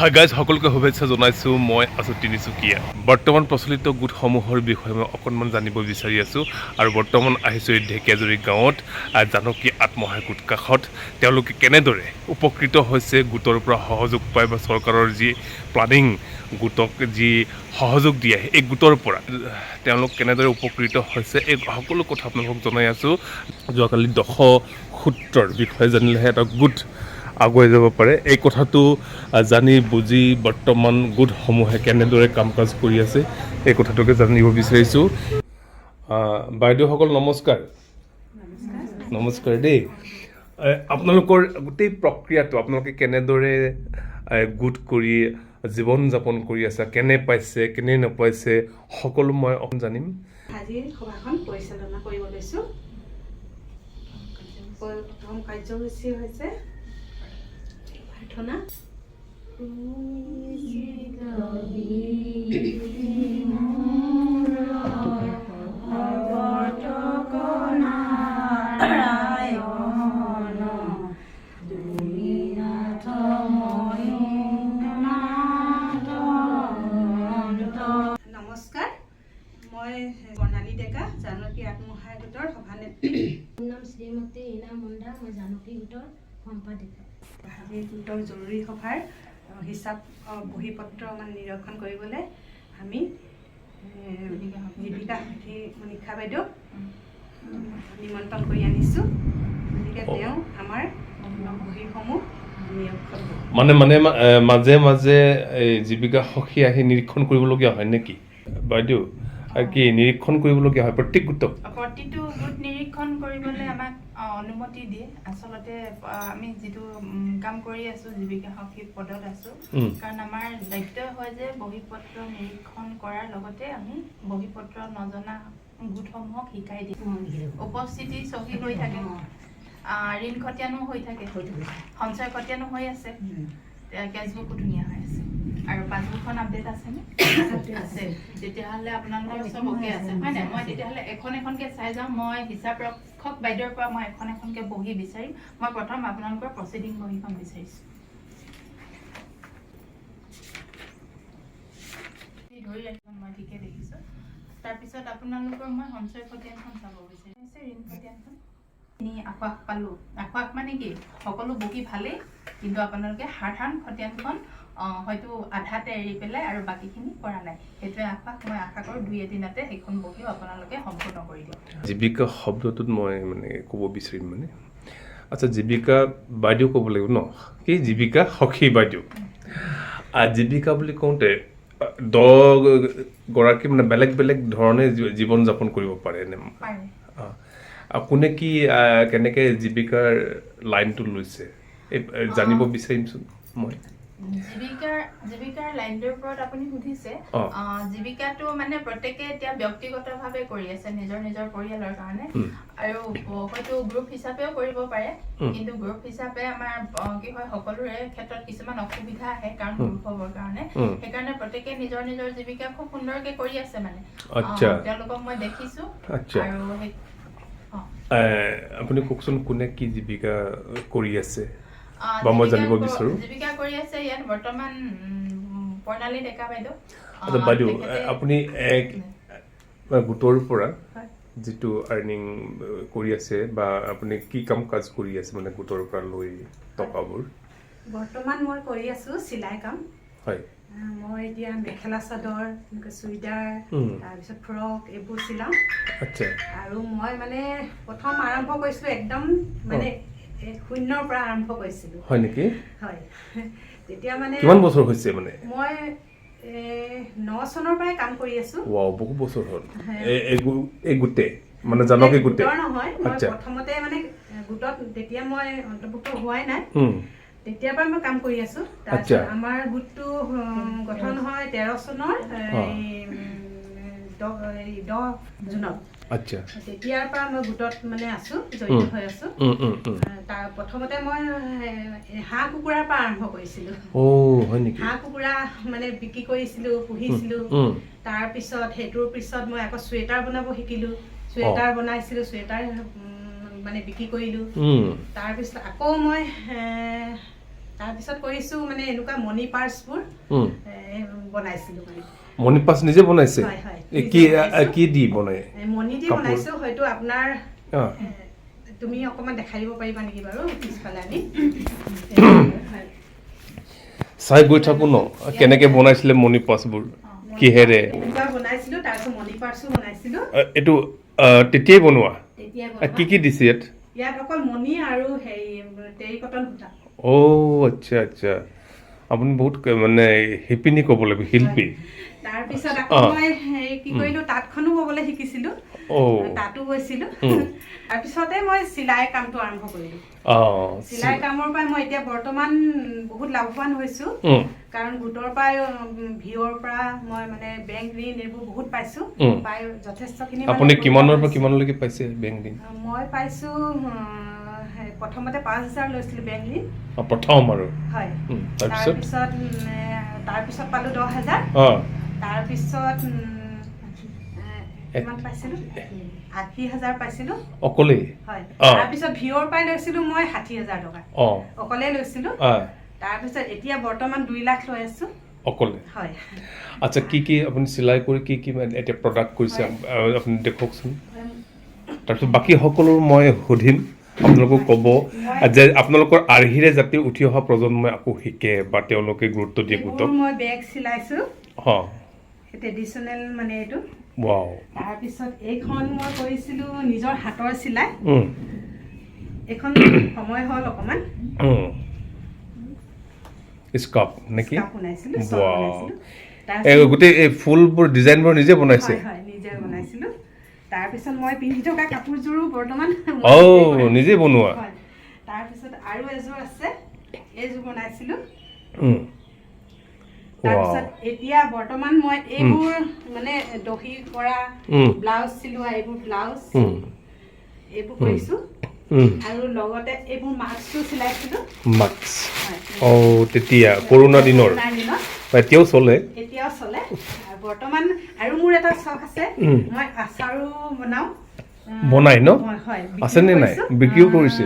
হয় গাইজ সকলোকে শুভেচ্ছা জনাইছোঁ। মই আছোঁ তিনিচুকীয়া বৰ্তমান প্ৰচলিত গোটসমূহৰ বিষয়ে মই অকণমান জানিব বিচাৰি আছোঁ আৰু বৰ্তমান আহিছোঁ এই ঢেকীয়াজুৰি গাঁৱত জানকী আত্মসহায়ক গোট কাষত। তেওঁলোকে কেনেদৰে উপকৃত হৈছে গোটৰ পৰা সহযোগ পায় বা চৰকাৰৰ যি প্লানিং গোটক যি সহযোগ দিয়ে এই গোটৰ পৰা তেওঁলোক কেনেদৰে উপকৃত হৈছে এই সকলো কথা আপোনালোকক জনাই আছোঁ। যোৱাকালি দশ সূত্ৰৰ বিষয়ে জানিলেহে এটা গোট আগুৱাই যাব পাৰে। এই কথাটো জানি বুজি বৰ্তমান গোটসমূহে কেনেদৰে কাম কাজ কৰি আছে এই কথাটোকে জানিব বিচাৰিছোঁ। বাইদেউসকল নমস্কাৰ। নমস্কাৰ। দেই। আপোনালোকৰ গোটেই প্ৰক্ৰিয়াটো আপোনালোকে কেনেদৰে গোট কৰি জীৱন যাপন কৰি আছে কেনে পাইছে কেনে নাপাইছে সকলো মই অকণ জানিম। আজিৰ সভাখন পৰিচালনা কৰিব লৈছোঁ। প্ৰথম কাৰ্যসূচী হৈছে প্ৰাৰ্থনা। নমস্কাৰ মই বৰ্ণালী ডেকা জানকী আত্মসহায়ক গোটৰ সভানেত্ৰী মোৰ নাম শ্ৰীমতী ইনা মুণ্ডা মই জানকী গোটৰ সম্পাদিকা। গোটৰ জৰুৰী সভাৰ হিচাপ আহ, বহীপত্ৰ মানে নিৰীক্ষণ কৰিবলৈ আমি জীৱিকা সখী মনীষা বাইদেউ নিমন্ত্ৰণ কৰি আনিছোঁ। গতিকে তেওঁ আমাৰ বহীসমূহ মানে মানে মাজে মাজে এই জীৱিকা সখী আহি নিৰীক্ষণ কৰিবলগীয়া হয় নেকি? বাইদেউ কি নিৰীক্ষণ কৰিবলগীয়া হয় প্ৰত্যেক গোটক। প্ৰতিটো গোট নিৰীক্ষণ কৰিবলৈ আমাক অনুমতি দিয়ে। আচলতে আমি যিটো কাম কৰি আছো জীৱিকা সখী পদত আছো। কাৰণ আমাৰ দায়িত্ব হয় যে বহীপত্ৰ নিৰীক্ষণ কৰাৰ লগতে আমি বহীপত্ৰ নজনা গোটসমূহক শিকাই দিওঁ উপস্থিতি চহী হৈ থাকে। ঋণ খতিয়ানো হৈ থাকে। সঞ্চয় খতিয়ানো হৈ আছে। কেচবুকো ধুনীয়া হৈ আছে। আৰু পাছবুকখন আপডেট আছেনে? আছে। তেতিয়াহ'লে আপোনালোকৰ চব অ'কে আছে। হয় নাই? মই তেতিয়াহ'লে এখন এখনকে চাই যাওঁ। মই হিচাপ ৰক্ষক বাইদেউৰ পৰা মই এখন এখনকে বহি বিচাৰিম। মই প্ৰথম আপোনালোকৰ প্ৰচিডিং বহীখন বিচাৰিছোঁ। ধৰি ৰাখিব মই ঠিকে দেখিছোঁ। তাৰপিছত আপোনালোকৰ মই সঞ্চয় খতিয়ানখন চাব বিচাৰিছোঁ ঋণ খতিয়ানখন? নি আশ্বাস পালোঁ। আশ্বাস মানে কি? সকলো বহি ভালেই। কিন্তু আপোনালোকে সাধাৰণ খতিয়ানখন হয়তো আধাতে এৰি পেলাই আৰু বাকীখিনি কৰা নাই। সেইটোৱে আশ্বাস মই আশা কৰোঁ দুই এদিনতে সেইখন বহিও আপোনালোকে সম্পূৰ্ণ কৰি দিয়ক। জীৱিকা শব্দটোত মই মানে ক'ব বিচাৰিম মানে। আচ্ছা জীৱিকা বাইদেউ ক'ব লাগিব ন? কি জীৱিকা? সখী বাইদেউ। জীৱিকা বুলি কওঁতে আহ, দহ গৰাকী মানে বেলেগ বেলেগ ধৰণে জীৱন যাপন কৰিব পাৰে নে? কোনে কি কেনেকে জীৱিকাৰ লাইনটো লৈছে? জানিব বিচাৰিমচোন মই। জীৱিকাৰ জীৱিকাৰ লাইনটোৰ ওপৰত আপুনি সুধিছে জীৱিকাটো মানে প্ৰত্যেকে এতিয়া ব্যক্তিগতভাৱে কৰি আছে নিজৰ নিজৰ পৰিয়ালৰ কাৰণে। আৰু হয়তো গ্ৰুপ হিচাপেও কৰিব পাৰে কিন্তু গ্ৰুপ হিচাপে আমাৰ কি হয় সকলোৰে ক্ষেত্ৰত কিছুমান অসুবিধা আহে কাৰণ গ্ৰুপ হ'বৰ কাৰণে। সেইকাৰণে প্ৰত্যেকে নিজৰ নিজৰ জীৱিকা খুব সুন্দৰকে কৰি আছে মানে। আচ্ছা। তেওঁলোকক মই দেখিছো। আচ্ছা। আৰু আপুনি কওকচোন কোনে কি জীৱিকা কৰি আছে? বা মই জানিব বিচাৰোঁ। জীৱিকা কৰি আছে ইয়াত বৰ্তমান প্ৰণালী ডেকা বাইদেউ। আচ্ছা বাইদেউ আপুনি এক গোটৰ পৰা যিটো আৰ্নিং কৰি আছে বা আপুনি কি কাম কাজ কৰি আছে মানে গোটৰ পৰা লৈ টকাবোৰ? বৰ্তমান মই কৰি আছোঁ চিলাই কাম। হয়। মই এতিয়া মেখেলা চাদৰ এনেকৈ চুইদাৰ তাৰপিছত ফ্ৰক এইবোৰ চিলাওঁ। আচ্ছা। আৰু মই মানে প্ৰথম আৰম্ভ কৰিছিলোঁ একদম মানে শূন্যৰ পৰা আৰম্ভ কৰিছিলোঁ। হয় নেকি? হয়। তেতিয়া মানে কিমান বছৰ হৈছে মানে? মই ন চনৰ পৰাই কাম কৰি আছোঁ। ৱাও বহু বছৰ হ'ল। এই- এই গো- এই গোটে মানে জানকী গোটে। গোটৰ নহয় মই আচ্ছা। প্ৰথমতে মানে গোটত তেতিয়া মই অন্তৰ্ভুক্ত হোৱাই নাই। তেতিয়াৰ পৰা মই কাম কৰি আছো। আচ্ছা। তাৰপিছত আমাৰ গোটটো গঠন হয় তেৰ চনৰ দহ জুনত। আচ্ছা। তেতিয়াৰ পৰা মই গোটত মানে আছো জড়িত হৈ আছো। তাৰ প্ৰথমতে মই হাঁহ কুকুৰাৰ পৰা আৰম্ভ কৰিছিলো। হাঁহ কুকুৰা মানে বিক্ৰী কৰিছিলো পুহিছিলো। উম, তাৰপিছত সেইটোৰ পিছত মই আকৌ চুৱেটাৰ বনাব শিকিলো। চুৱেটাৰ বনাইছিলো চুৱেটাৰ মানে বিক্ৰী কৰিলো। তাৰপিছত আকৌ মই তাৰপিছত কৰিছোঁ মানে এনেকুৱা মণি পাৰ্চবোৰ বনাইছিলোঁ মানে। মণি পাছ নিজে বনাইছে? কি। কি দি বনাই? মণি দি। বনাইছোঁ হয়তো আপোনাৰ তুমি অকণমান দেখাই দিব পাৰিবা নেকি বাৰু পিছফালে আনি। চাই গৈ থাকো ন কেনেকে বনাইছিলে মণি পাছবোৰ কিহেৰে? বনাইছিলোঁ তাৰপিছত মণি পাৰ্চো বনাইছিলোঁ। এইটো তেতিয়াই বনোৱা? কি কি দিছে ইয়াত? ইয়াত অকল মণি আৰু হেৰি টেৰিকটন সূতা। অ' আচ্ছা আচ্ছা। আপুনি বহুত মানে শিপিনী ক'ব লাগিব শিল্পী। তাৰপিছত আকৌ মই হেৰি কি কৰিলোঁ তাঁতখনো ববলৈ শিকিছিলোঁ। তাতো গৈছিলোঁ। তাৰপিছতে মই চিলাই কামটো আৰম্ভ কৰিলোঁ। চিলাই কামৰ পৰাই মই এতিয়া বৰ্তমান বহুত লাভৱান হৈছোঁ। কাৰণ গোটৰ পৰাই ভিঅ'ৰ পৰা মই মানে বেংক ঋণ এইবোৰ বহুত পাইছোঁ। পাই যথেষ্টখিনি মানে আপুনি কিমানৰ পৰা কিমানলৈকে পাইছে বেংক হৈছোঁ। মই পাইছোঁ প্ৰথমতে পাঁচ হাজাৰ লৈছিলোঁ বেংক ঋণ প্ৰথম আৰু? হয়। তাৰপিছত? তাৰপিছত পালোঁ দহ হাজাৰ। তাৰপিছত কিমান পাইছিলোঁ? আশী হাজাৰ পাইছিলোঁ। অকলেই? হয়। তাৰপিছত ভিঅ'ৰ পৰাই লৈছিলোঁ মই ষাঠি হাজাৰ টকা। অকলে লৈছিলোঁ। তাৰপিছত এতিয়া বৰ্তমান দুই লাখ লৈ আছোঁ। অকলে হয়। আচ্ছা কি কি আপুনি চিলাই কৰি কি কি এতিয়া প্ৰডাক্ট কৰিছে? আপুনি দেখুৱাওকচোন তাৰপিছত বাকী সকলো মই সুধিম। আপোনালোকক ক'ব যে আপোনালোকৰ আৰ্হিৰে যাতে উঠি অহা প্ৰজন্মই আকৌ শিকে বা তেওঁলোকে গুৰুত্ব দিয়ে গোটক মই বেগ চিলাইছোঁ। অঁ ট্ৰেডিশ্যনেল মানে এইটো। তাৰপিছত এইখন মই কৰিছিলোঁ নিজৰ হাতৰ চিলাই। এইখন সময় হ'ল অকণমান। উম। স্কাৰ্ফ নেকি? গোটেই এই ফুলবোৰ ডিজাইনবোৰ নিজে বনাইছে? হয়। তাৰপিছত মই পিন্ধি থকা কাপোৰযোৰো বৰ্তমান অ নিজে বনোৱা। তাৰপিছত আৰু এযোৰ আছে এইযোৰ বনাইছিলোঁ। তাৰপিছত এতিয়া বৰ্তমান মই এইবোৰ মানে দহি কৰা ব্লাউজ চিলোৱা এইবোৰ ব্লাউজ এইবোৰ কৰিছোঁ। আৰু লগতে এইবোৰ মাস্কটো চিলাইছিলোঁ। মাস্ক। অ তেতিয়া কৰোণা দিনৰ। এতিয়াও চলে। এতিয়াও চলে। বৰ্তমান আৰু মোৰ এটা চখ আছে। মই আচাৰো বনাওঁ। বনাই ন? হয় বিক্ৰীও আছেনে নাই? বিক্ৰীও কৰিছে?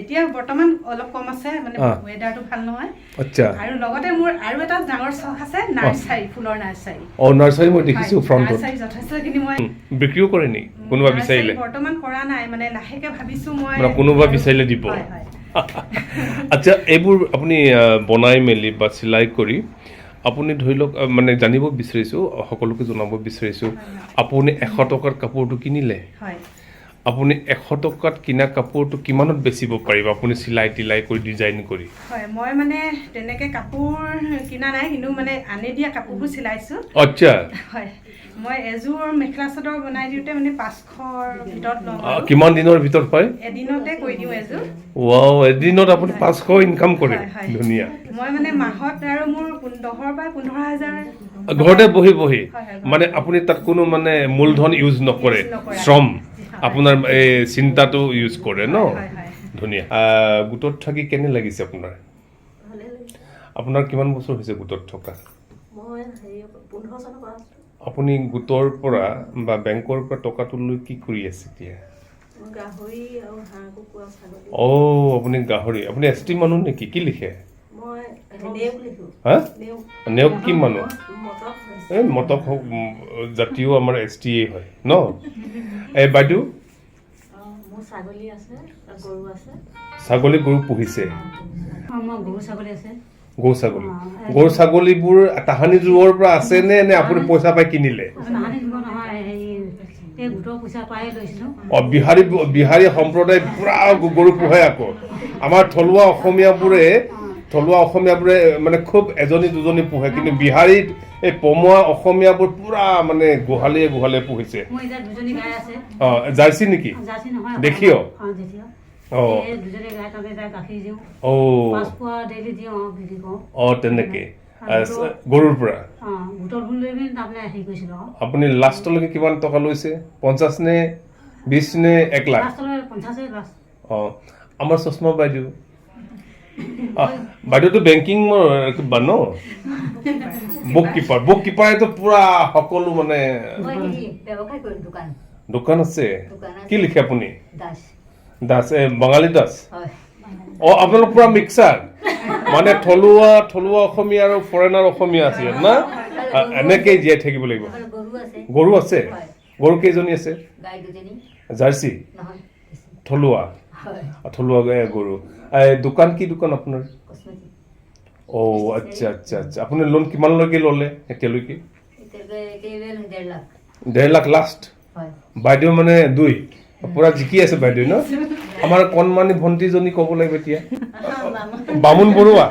এতিয়া বৰ্তমান অলপ কম আছে মানে। ৱেডাৰটো ভালো নহয়। আচ্ছা। আৰু লগতে মোৰ আৰু এটা ডাঙৰ চখ আছে নাৰ্চাৰী ফুলৰ নাৰ্চাৰী। অ নাৰ্চাৰী মই দেখিছোঁ ফ্ৰণ্টত। নাৰ্চাৰী যথেষ্টখিনি মই বিক্ৰীও কৰে নি? কোনোবা বিচাৰিলে? বৰ্তমান কৰা নাই মানে লাহেকে ভাবিছো মই মানে কোনোবা বিচাৰিলে দিব। আচ্ছা এইবোৰ আপুনি বনাই মেলি বা চিলাই কৰি আপুনি ধৰি লওক মানে জানিব বিচাৰিছোঁ সকলোকে জনাব বিচাৰিছোঁ আপুনি এশ টকাৰ কাপোৰটো কিনিলে। আপুনি এশ টকাত কিনা কাপোৰটো কিমানত বেচিব পাৰিব? আপুনি চিলাই তিলাই কৰি ডিজাইন কৰি। হয় মই মানে তেনেকৈ কাপোৰ কিনা নাই কিন্তু মানে আনি দিয়া কাপোৰবোৰ চিলাইছোঁ। আচ্ছা। হয়। মই এযোৰ মেখেলা চাদৰ বনাই দিওঁতে মানে পাঁচশৰ ভিতৰত লওঁ কিমান দিনৰ ভিতৰত পায়? এদিনতে কৰি দিওঁ এযোৰ। ৱাও এদিনত আপুনি পাঁচশো ইনকাম কৰে। হয়, হয়। ধুনীয়া। মই মানে মাহত আৰু মোৰ দহৰ পৰা পোন্ধৰ হাজাৰ ঘৰতে বহি বহি। হয়, হয়, মানে আপুনি তাত কোনো মানে মূলধন ইউজ নকৰে। শ্ৰম। আপোনাৰ এই চিন্তাটো ইউজ কৰে ন? হয়, হয়। ধুনীয়া। গোটত থাকি কেনে লাগিছে আপোনাৰ? আপোনাৰ কিমান বছৰ হৈছে গোটত থকা? মই হেৰি পোন্ধৰ চনৰ পৰা আপুনি গোটৰ পৰা বা বেংকৰ পৰা টকাটো লৈ কি কৰি আছে এতিয়া? অ' আপুনি গাহৰি। আপুনি এছ টি মানুহ নেকি? কি লিখে? হা? নেওক কি মানুহ? এই মটক জাতিও আমাৰ এছ টি হয় ন? এই বাইদেউ? ছাগলী গৰু পুহিছে। গৰু ছাগলী গৰু ছাগলীবোৰ তাহানি যুগৰ পৰা আছে নে নে আপুনি পইচা পাই কিনিলে? অ বিহাৰী বিহাৰী সম্প্ৰদায় পুৰা গৰু পোহে আকৌ। আমাৰ থলুৱা অসমীয়াবোৰে থলুৱা অসমীয়াবোৰে মানে খুব এজনী দুজনী পোহে। কিন্তু বিহাৰীত এই পমোৱা অসমীয়াবোৰ পুৰা মানে গোহালিয়ে গোহালিয়ে পুহিছে। অ জাৰ্চি নেকি? দেখিও? তেনেকে। গৰুৰ পৰা? আপুনি লাষ্টলৈকে কিমান টকা লৈছে? পঞ্চাছ নে বিছ নে এক লাখ? অঁ আমাৰ চশমা বাইদেউ। বাইদেউটো বেংকিং কিবা ন? বুক কিপাৰ বুক কিপাৰেতো পুৰা সকলো মানে দোকান আছে? দোকান আছে। কি লিখে আপুনি? দাস। দাস বঙালী দাস? অ আপোনালোক পুৰা মিক্সাৰ? মানে থলুৱা থলুৱা অসমীয়া আৰু ফৰেনাৰ অসমীয়া আছে ইয়াত না? এনেকেই জীয়াই থাকিব লাগিব। গৰু আছে। গৰু কেইজনী আছে? জাৰ্চি? থলুৱা? থলুৱা গৰু। দোকান কি দোকান আপোনাৰ? অ' আচ্ছা আচ্ছা আচ্ছা। আপুনি লোন কিমানলৈকে ল'লে এতিয়ালৈকে? ডেৰ লাখ। লাষ্ট? বাইদেউ মানে দুই? পুৰা জিকি আছে বাইদেউ ন? আমাৰ কণমানি ভণ্টিজনী ক'ব লাগিব এতিয়া। বামুণ বৰুৱা?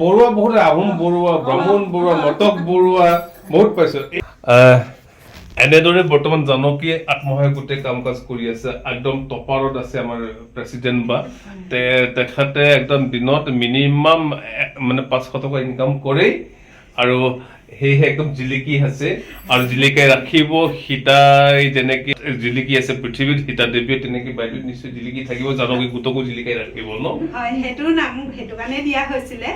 বৰুৱা বহুত আহোম বৰুৱা ব্ৰাহ্মণ বৰুৱা মটক বৰুৱা বহুত পাইছো। এনেদৰে বৰ্তমান জানকীয়ে আত্মসহায়ক গোটেই কাম কাজ কৰি আছে একদম টপাৰত আছে আমাৰ প্ৰেচিডেণ্ট বা। তে তেখেতে একদম দিনত মিনিমাম মানে পাঁচশো টকা ইনকাম কৰেই। আৰু সেয়েহে একদম জিলিকি আছে আৰু জিলিকাই ৰাখিব সীতাই যেনেকে জিলিকি আছে পৃথিৱীত সীতা দেৱীয়ে তেনেকে বাইদেউ নিশ্চয় জিলিকি থাকিব জানকী গোটকো জিলিকাই ৰাখিব ন? সেইটো নাম সেইটো কাৰণে দিয়া হৈছিলে।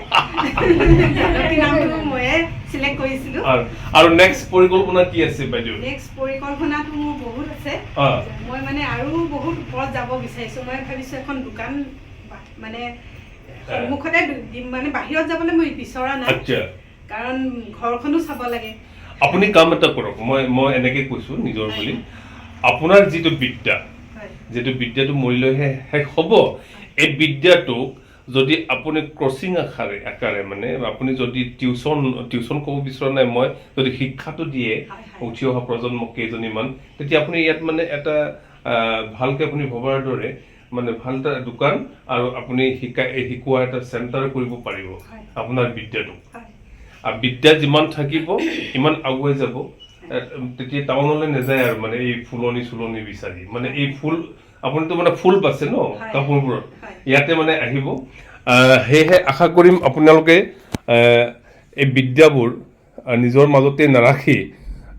আৰু নেক্সট পৰিকল্পনা কি আছে বাইদেউ? নেক্সট পৰিকল্পনাটো মোৰ বহুত আছে। মই মানে আৰু বহুত ওপৰত যাব বিচাৰিছোঁ। মই ভাবিছোঁ এখন দোকান মানে সন্মুখতে দিম মানে বাহিৰত যাবলৈ মই বিচৰা নাই। আচ্ছা। কাৰণ ঘৰখনো চাব লাগে। আপুনি কাম এটা কৰক মই মই এনেকে কৈছো নিজৰ বুলি। আপোনাৰ যিটো বিদ্যা যিটো বিদ্যাটো মৰিলৈহে শেষ হ'ব এই বিদ্যাটোক যদি আপুনি ক্ৰচিং আকাৰে আকাৰে মানে আপুনি যদি টিউচন টিউচন ক'ব বিচৰা নাই মই যদি শিক্ষাটো দিয়ে। উঠি অহা প্ৰজন্মক কেইজনীমান তেতিয়া আপুনি ইয়াত মানে এটা ভালকে আপুনি ভবাৰ দৰে মানে ভালো এটা দোকান আৰু আপুনি শিকাই শিকোৱা এটা চেণ্টাৰ কৰিব পাৰিব আপোনাৰ বিদ্যাটো হয় আৰু বিদ্যা যিমান থাকিব ইমান আগুৱাই যাব। তেতিয়া টাউনলৈ নাযায় আৰু মানে এই ফুলনি চুলনি বিচাৰি। মানে এই ফুল আপুনিতো মানে ফুল বাছে ন। কাপোৰবোৰত? ইয়াতে মানে আহিব। আহ, সেয়েহে আশা কৰিম আপোনালোকে এই বিদ্যাবোৰ নিজৰ মাজতে নাৰাখি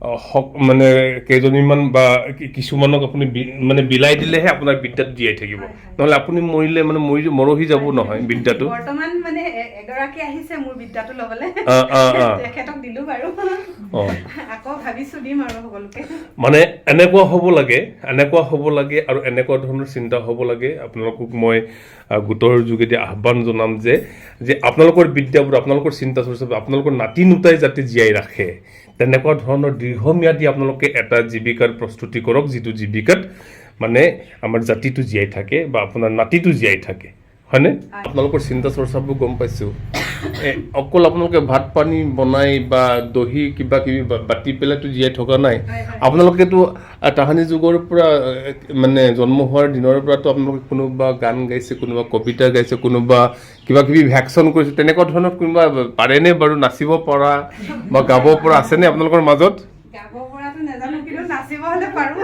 মানে কেইজনীমান বা কি- কিছুমানক আপুনি বি- মানে বিলাই দিলেহে আপোনাৰ বিদ্যাটো জীয়াই থাকিব। নহ'লে আপুনি মৰিলে মানে মৰি মৰহি যাব নহয় বিদ্যাটো। বৰ্তমান মানে এগৰাকী আহিছে মোৰ বিদ্যাটো ল'বলৈ। তেখেতক দিলো বাৰু। আকৌ ভাবিছো দিম আৰু সকলোকে। মানে এনেকুৱা হ'ব লাগে এনেকুৱা হ'ব লাগে আৰু এনেকুৱা ধৰণৰ চিন্তা হ'ব লাগে। আপোনালোকক মই গোটৰ যোগেদি আহ্বান জনাম যে যে আপোনালোকৰ বিদ্যাবোৰ আপোনালোকৰ চিন্তা চৰ্চাবোৰ আপোনালোকৰ নাতি নোতাই যাতে জীয়াই ৰাখে। তেনেকুৱা ধৰণৰ দীৰ্ঘম্যাদী আপোনালোকে এটা জীৱিকাৰ প্ৰস্তুতি কৰক, যিটো জীৱিকাত মানে আমাৰ জাতিটো জীয়াই থাকে বা আপোনাৰ নাতিটো জীয়াই থাকে। হয়নে? আপোনালোকৰ চিন্তা চৰ্চাবোৰ গম পাইছোঁ। অকল আপোনালোকে ভাত পানী বনাই বা দহি কিবা কিবি বাতি পেলাইতো জীয়াই থকা নাই। আপোনালোকেতো তাহানি যুগৰ পৰা মানে জন্ম হোৱাৰ দিনৰ পৰাতো আপোনালোকে কোনোবা গান গাইছে কোনোবা কবিতা গাইছে কোনোবা কিবা কিবি ভেকচন কৰিছে তেনেকুৱা ধৰণৰ কোনোবা পাৰেনে বাৰু নাচিব পৰা বা গাব পৰা আছেনে আপোনালোকৰ মাজত? গাব পৰাটো নাজানো কিন্তু নাচিব হলে পাৰো।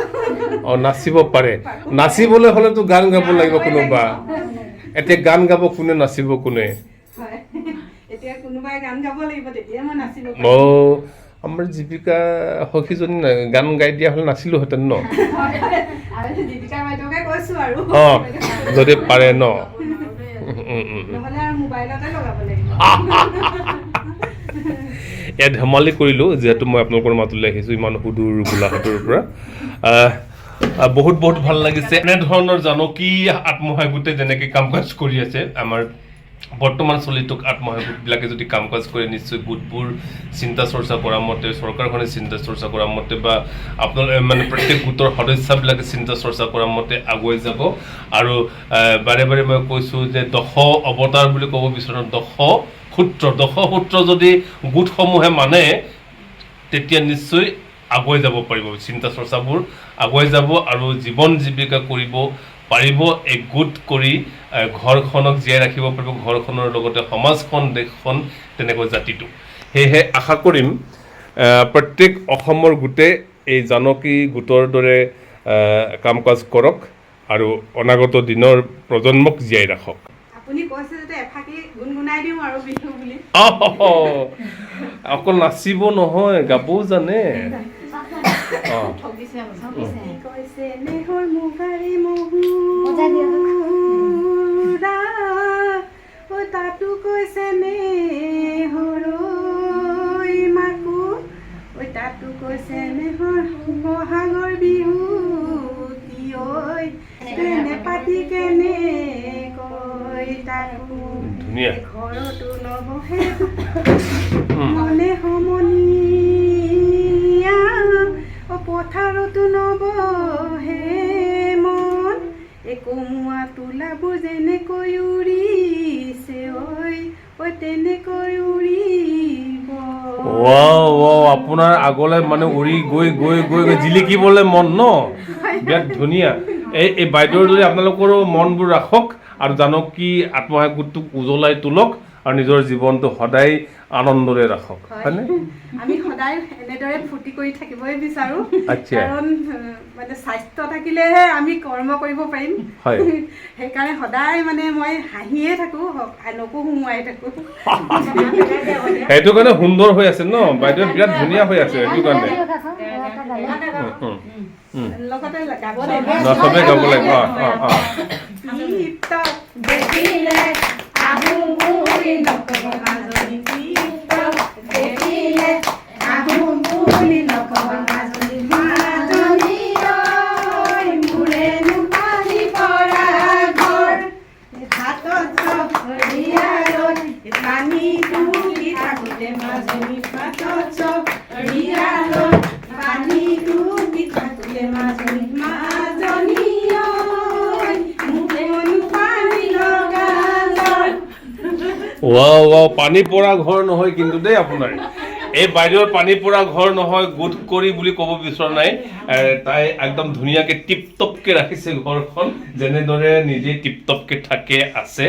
অঁ নাচিব পাৰে। নাচিবলৈ হ'লেতো গান গাব লাগিব। কোনোবা। এতিয়া গান গাব কোনে নাচিব কোনে? অ আমাৰ জীৱিকা সখীজনী গান গাই দিয়া হ'লে নাছিলোহেঁতেন ন? অঁ যদি পাৰে ন? এয়া ধেমালি কৰিলোঁ যিহেতু মই আপোনালোকৰ মাতলৈ আহিছোঁ ইমান সুদূৰ গোলাঘাটৰ পৰা। বহুত বহুত ভালো লাগিছে। এনেধৰণৰ জানকী আত্মসহায়ক গোটে যেনেকৈ কাম কাজ কৰি আছে। আমাৰ বৰ্তমান চলিত আত্মসহায়ক গোটবিলাকে যদি কাম কাজ কৰে, নিশ্চয় গোটবোৰ চিন্তা চৰ্চা কৰা মতে, চৰকাৰখনে চিন্তা চৰ্চা কৰা মতে বা আপোনাৰ মানে প্ৰত্যেক গোটৰ সদস্যবিলাকে চিন্তা চৰ্চা কৰা মতে আগুৱাই যাব। আৰু বাৰে বাৰে মই কৈছোঁ যে দশ অৱতাৰ বুলি ক'ব বিচাৰোঁ। দশ সূত্ৰ দশ সূত্ৰ যদি গোটসমূহে মানে তেতিয়া নিশ্চয় আগুৱাই যাব পাৰিব চিন্তা চৰ্চাবোৰ আগুৱাই যাব আৰু জীৱন জীৱিকা কৰিব পাৰিব এই গোট কৰি ঘৰখনক জীয়াই ৰাখিব পাৰিব ঘৰখনৰ লগতে সমাজখন দেশখন তেনেকৈ জাতিটো। সেয়েহে আশা কৰিম প্ৰত্যেক অসমৰ গোটে এই জানকী গোটৰ দৰে কাম কাজ কৰক আৰু অনাগত দিনৰ প্ৰজন্মক জীয়াই ৰাখক। অকল নাচিব নহয় গাবও জানে। কৈছে নেহৰ মুগাৰে মহু তাতো কৈছে মেহৰ মাকো ঐ তাতো কৈছে মেহৰ বহাগৰ বিহু কি ঐ কেনে পাতি কেনে কৈ তাকো ঘৰতো নবহে মনে সমনী অ পথাৰতো নবহে মন। এই কমুৱা তোলাবোৰ যেনেকৈ উৰিছে, ঐ ঐ তেনেকৈ উৰিব। আপোনাৰ আগলৈ মানে উৰি গৈ গৈ গৈ গৈ জিলিকিবলৈ মন ন? বিৰাট ধুনীয়া। এই এই বাইদেউৰ যদি আপোনালোকৰো মনবোৰ ৰাখক আৰু জানকী আত্মসহায়ক গোটটোক উজ্বলাই তোলক। আৰু নিজৰ জীৱনটো সদায় আনন্দৰে ৰাখক। হয়নে? আমি সদায় এনেদৰে ফূৰ্তি কৰি থাকিবই বিচাৰো। আচ্ছা। কাৰণ মানে স্বাস্থ্য থাকিলেহে আমি কৰ্ম কৰিব পাৰিম। হয়। সেইকাৰণে সদায় মানে মই হাঁহিয়ে থাকো আনকো সুমুৱাই থাকো। সেইটো কাৰণে সুন্দৰ হৈ আছে ন? বাইদেউ বিৰাট ধুনীয়া হৈ আছে সেইটো কাৰণে। লগতে গাব লাগিব অঁ অঁ অঁ গীত দেখিলে আহো বুলি নকব মাজনী গীত দেখিলে আহো বুলি নকব মাজনী মাজনী ঐ মোৰেনো পানী পৰা ঘৰ হাতত চৰিয়ালৈ পানী টুকি থাকোঁতে মাজনী হাতত চৰিয়ালৈ পানী টুকি থাকোঁতে মাজনী মাজনী ঐ মোৰেনো পানী লগা ঘৰ ৱাও ৱাও পানী পৰা ঘৰ নহয় কিন্তু দেই আপোনাৰ। এই বাইদেউৰ পানী পৰা ঘৰ নহয়, গোট কৰি বুলি ক'ব বিচৰা নাই। তাই একদম ধুনীয়াকে টিপটপকে ৰাখিছে ঘৰখন, যেনেদৰে নিজে টিপটপকে থাকে, আছে।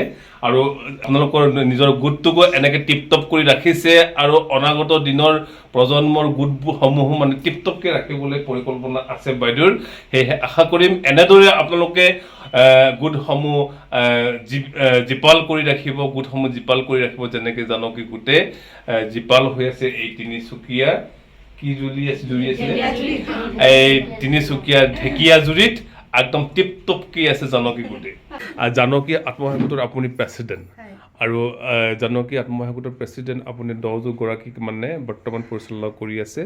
আৰু আপোনালোকৰ নিজৰ গোটটোকো এনেকে টিপটপ কৰি ৰাখিছে আৰু অনাগত দিনৰ প্ৰজন্মৰ গোটবোৰ সমূহো মানে টিপটপকে ৰাখিবলৈ পৰিকল্পনা আছে বাইদেউৰ। সেয়েহে আশা কৰিম এনেদৰে আপোনালোকে গোটসমূহ জীপাল কৰি ৰাখিব গোটসমূহ জীপাল কৰি ৰাখিব যেনেকে জানকী গোটে জীপাল হৈ আছে এই তিনিচুকীয়া কি জুলি আছে জুৰি আছিলে এই তিনিচুকীয়া ঢেকীয়াজুৰিত একদম টিপ টপকি আছে জানকী গোটে? আৰু জানকী আত্মসহায়ক গোটৰ আপুনি প্ৰেচিডেণ্ট আৰু জানকী আত্মসহায়ক গোটৰ প্ৰেচিডেণ্ট আপুনি দহযোগৰাকীক মানে বৰ্তমান পৰিচালনা কৰি আছে।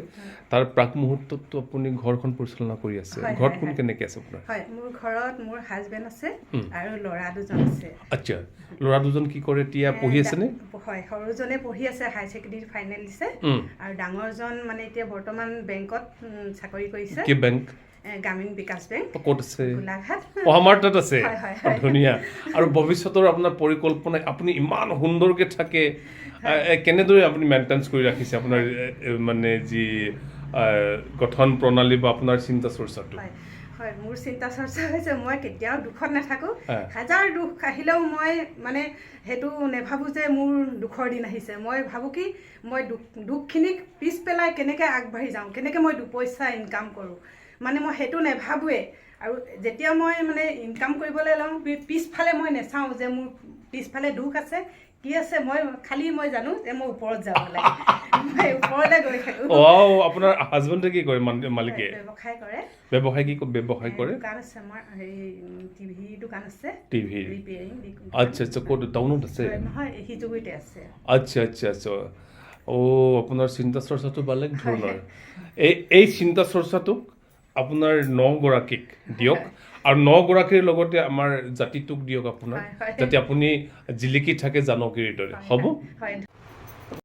তাৰ প্ৰাক মুহূৰ্ততো আপুনি ঘৰখন পৰিচালনা কৰি আছে। ঘৰত কোন। কেনেকে আছে আপোনাৰ? হয় মোৰ ঘৰত মোৰ হাজবেণ্ড আছে আৰু ল'ৰা দুজন আছে। আচ্ছা ল'ৰা দুজন কি কৰে? এতিয়া পঢ়ি আছেনে? হয় সৰুজনে পঢ়ি আছে হায়াৰ ছেকেণ্ডেৰী ফাইনেল দিছে আৰু ডাঙৰজন মানে এতিয়া বৰ্তমান বেংকত চাকৰি কৰিছে। কি বেংক গ্ৰামীণ বিকাশ বেংক ক'ত আছে? গোলাঘাট। আছে। ধুনীয়া। আৰু ভৱিষ্যতৰ আপোনাৰ পৰিকল্পনা আপুনি ইমান সুন্দৰকে থাকে। কেনেদৰে আপুনি মেইনটেনেঞ্চ কৰি ৰাখিছে আপোনাৰ মানে যি গঠন প্ৰণালী বা আপোনাৰ চিন্তা চৰ্চাটো? হয় মোৰ চিন্তা চৰ্চা হৈছে মই কেতিয়াও দুখত নাথাকোঁ। হাজাৰ দুখ আহিলেও মই মানে সেইটো নেভাবোঁ যে মোৰ দুখৰ দিন আহিছে। মই ভাবোঁ কি মই দুখ দুখখিনিক পিছ পেলাই কেনেকৈ আগবাঢ়ি যাওঁ কেনেকৈ মই দুপইচা ইনকাম কৰোঁ। মানে মই সেইটো নেভাবোৱে। আৰু যেতিয়া মই মানে ইনকাম কৰিবলৈ লওঁ পিছফালে মই নেচাওঁ যে মোৰ পিছফালে দুখ আছে কি আছে মই খালি মই জানো যে মই ওপৰত যাব লাগে। মই ওপৰলৈ গৈ থাকোঁ। আপোনাৰ হাজবেণ্ডে কি কৰে মালিকে? ব্যৱসায় কৰে। ব্যৱসায় কি ব্যৱসায় কৰে? দোকান আছে আমাৰ হেৰি টিভি দোকান আছে। ৰিপেয়াৰিং আচ্ছা আচ্ছা ক'ত টাউনত আছে? নহয় সিজুগুৰিতে আছে। আচ্ছা আচ্ছা আচ্ছা। অ' আপোনাৰ চিন্তা চৰ্চাটো বেলেগ ধৰণৰ। এই এই চিন্তা চৰ্চাটোক আপোনাৰ নগৰাকীক দিয়ক। আৰু নগৰাকীৰ লগতে আমাৰ জাতিটোক দিয়ক আপোনাৰ। যাতে আপুনি জিলিকি থাকে জানকীৰ দৰে। হ'ব?